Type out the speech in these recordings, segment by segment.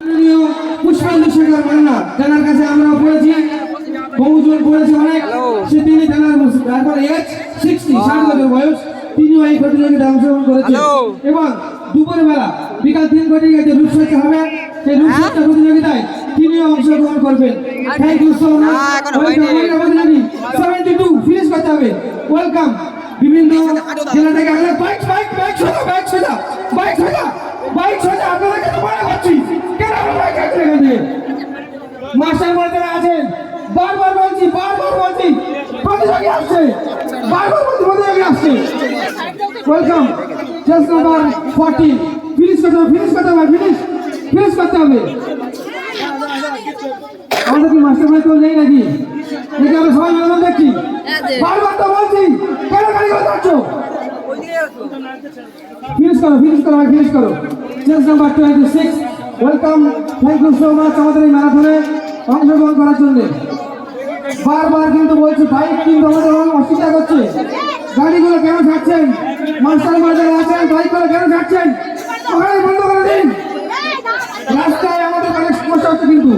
মাননীয় পুষ্পাঞ্জলি শেখর মান্না তেনার কাছে আমরা পড়েছি। বহুজন পড়েছে অনেক। সে তিনি তেনার তারপর এজ সিক্সটি ষাট বছর বয়স। তিনিও এই প্রতিযোগিতায় অংশগ্রহণ করেছেন। এবং দুপুর বেলা বিকাল তিন কোটি গেছে রূপসজ্জা হবে সেই রূপসজ্জা প্রতিযোগিতায় তিনিও অংশগ্রহণ করবেন। থ্যাংক ইউ সো মাচ প্রতিযোগী সেভেন্টি টু ফিনিশ করতে হবে ওয়েলকাম বিভিন্ন জেলা থেকে আসলে বাইক বাইক বাইক সোজা বাইক সোজা বাইক সোজা বাইক সোজা। আপনাদেরকে তো মনে করছি কেন বাইক রাখছেন এখানে? মাস্টার মধ্যে আছেন। বারবার বলছি বারবার বলছি প্রতিযোগী আসছে। বারবার বলছি প্রতিযোগী আসছে। Welcome chest number forty finish করতে হবে ফিনিশ করতে হবে ফিনিশ ফিনিশ করতে হবে। আমাদের কি মাস্টার তো নেই নাকি? নাকি আমরা সবাই মেলবন্ধ দেখছি। বারবার তো বলছি কেন গাড়ি করে যাচ্ছ ফিনিশ করো ফিনিশ করো ফিনিশ করো। Chest number twenty six welcome thank you so much আমাদের এই ম্যারাথনে অংশগ্রহণ করার জন্য। বারবার কিন্তু বলছি বাইক কিন্তু আমাদের অসুবিধা করছে? গাড়িগুলো কেন ছাড়ছেন? মাস্টার বাজারে আছেন, বাইকগুলো কেন ছাড়ছেন? ওখানে বন্ধ করে দিন। রাস্তায় আমাদের অনেক সমস্যা হচ্ছে কিন্তু।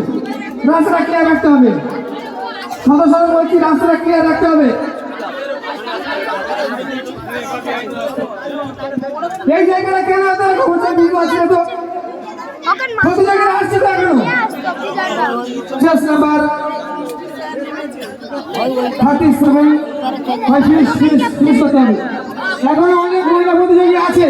রাস্তাটা ক্লিয়ার রাখতে হবে। সদস্য বলছি, রাস্তাটা ক্লিয়ার রাখতে হবে। এই জায়গাটা কেন এত খবরটা বিল আছে তো। কত জায়গায় আসছে তো এখনও? চেস নাম্বার থার্টি সেভেন করতে অনেক মহিলা প্রতিযোগী আছে।